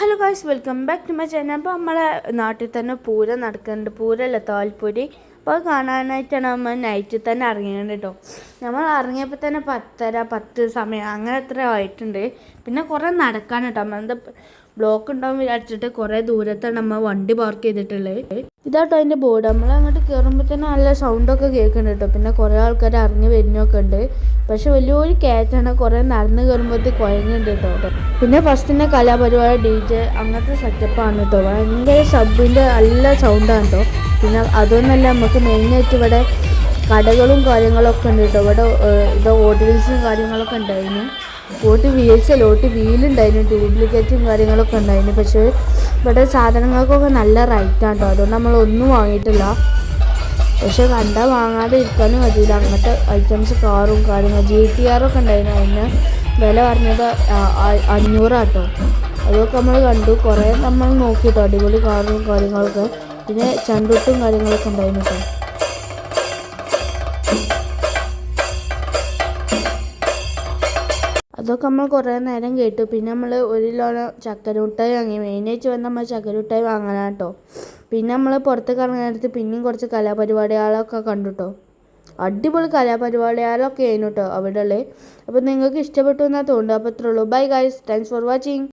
Hello guys welcome back to my channel അപ്പോൾ നമ്മളെ നാട്ടിൽ തന്നെ പൂരം നടക്കുന്നുണ്ട്. പൂരമല്ല? തോൽപ്പൊരി അപ്പോൾ കാണാനായിട്ടാണ് നമ്മൾ നൈറ്റിൽ തന്നെ ഇറങ്ങിയത് കേട്ടോ നമ്മൾ ഇറങ്ങിയപ്പോൾ തന്നെ പത്തര പത്ത് സമയം അങ്ങനെ എത്ര ആയിട്ടുണ്ട്. പിന്നെ കുറേ നടക്കാൻ കേട്ടോ നമ്മളെന്താ ബ്ലോക്ക് ഉണ്ടാവും വിചാരിച്ചിട്ട് കുറേ ദൂരത്താണ് നമ്മൾ വണ്ടി പാർക്ക് ചെയ്തിട്ടുള്ളത്. ഇതാട്ടോ അതിന്റെ ബോർഡ് നമ്മൾ അങ്ങോട്ട് കയറുമ്പോൾ തന്നെ നല്ല സൗണ്ടൊക്കെ കേൾക്കുന്നുണ്ട് കേട്ടോ പിന്നെ കുറേ ആൾക്കാർ ഇറങ്ങി വരുന്നൊക്കെ ഉണ്ട്. പക്ഷെ വലിയൊരു കയറ്റാണ് കുറേ നടന്ന് കയറുമ്പോഴത്തേക്ക് കുഴഞ്ഞുണ്ട് കേട്ടോ പിന്നെ ഫസ്റ്റിന്റെ കലാപരിപാടി ഡി ജെ അങ്ങനത്തെ സെറ്റപ്പാണ് കേട്ടോ ഭയങ്കര സബിന്റെ നല്ല സൗണ്ടാണ് കേട്ടോ പിന്നെ അതൊന്നല്ല നമുക്ക് മെയിനായിട്ട് ഇവിടെ കടകളും കാര്യങ്ങളൊക്കെ ഉണ്ട് കേട്ടോ ഇവിടെ ഇത് ഓഡിയൻസും കാര്യങ്ങളൊക്കെ ഉണ്ടായിരുന്നു. ഓട്ട് വീഴ്ചല്ല ഓട്ട് വീലുണ്ടായിരുന്നു ഡ്യൂപ്ലിക്കേറ്റും കാര്യങ്ങളൊക്കെ ഉണ്ടായിരുന്നു. പക്ഷേ ഇവിടെ സാധനങ്ങൾക്കൊക്കെ നല്ല റൈറ്റാണ് കേട്ടോ അതുകൊണ്ട് നമ്മളൊന്നും വാങ്ങിയിട്ടില്ല. പക്ഷെ കണ്ടാൽ വാങ്ങാതെ ഇരിക്കാനും പറ്റില്ല അങ്ങനത്തെ ഐറ്റംസ് കാറും കാര്യങ്ങളും ജി ടി ആറൊക്കെ ഉണ്ടായിരുന്നു. അതിന് വില പറഞ്ഞത് അഞ്ഞൂറാട്ടോ അതൊക്കെ നമ്മൾ കണ്ടു. കുറേ നമ്മൾ നോക്കി കേട്ടോ അടിപൊളി കാറും കാര്യങ്ങളൊക്കെ. പിന്നെ ചണ്ടുട്ടും കാര്യങ്ങളൊക്കെ ഉണ്ടായിരുന്നു കേട്ടോ. അതൊക്കെ നമ്മൾ കുറേ നേരം കേട്ടു. പിന്നെ നമ്മൾ ഒരു ലോണ ചക്കര മിഠായി വാങ്ങി മെയിനായിട്ട് വന്ന് നമ്മൾ ചക്കര വാങ്ങണം കേട്ടോ. പിന്നെ നമ്മൾ പുറത്ത് കറങ്ങാൻ നേരത്ത് പിന്നെയും കുറച്ച് കലാപരിപാടികളൊക്കെ കണ്ടു കേട്ടോ. അടിപൊളി കലാപരിപാടികളൊക്കെ ആയിരുന്നു കേട്ടോ അവിടെ ഉള്ളത് അപ്പോൾ നിങ്ങൾക്ക് ഇഷ്ടപ്പെട്ടു എന്നാൽ തോന്നുന്നു. അപ്പോൾ ഇത്രയുള്ളൂ bye guys thanks for watching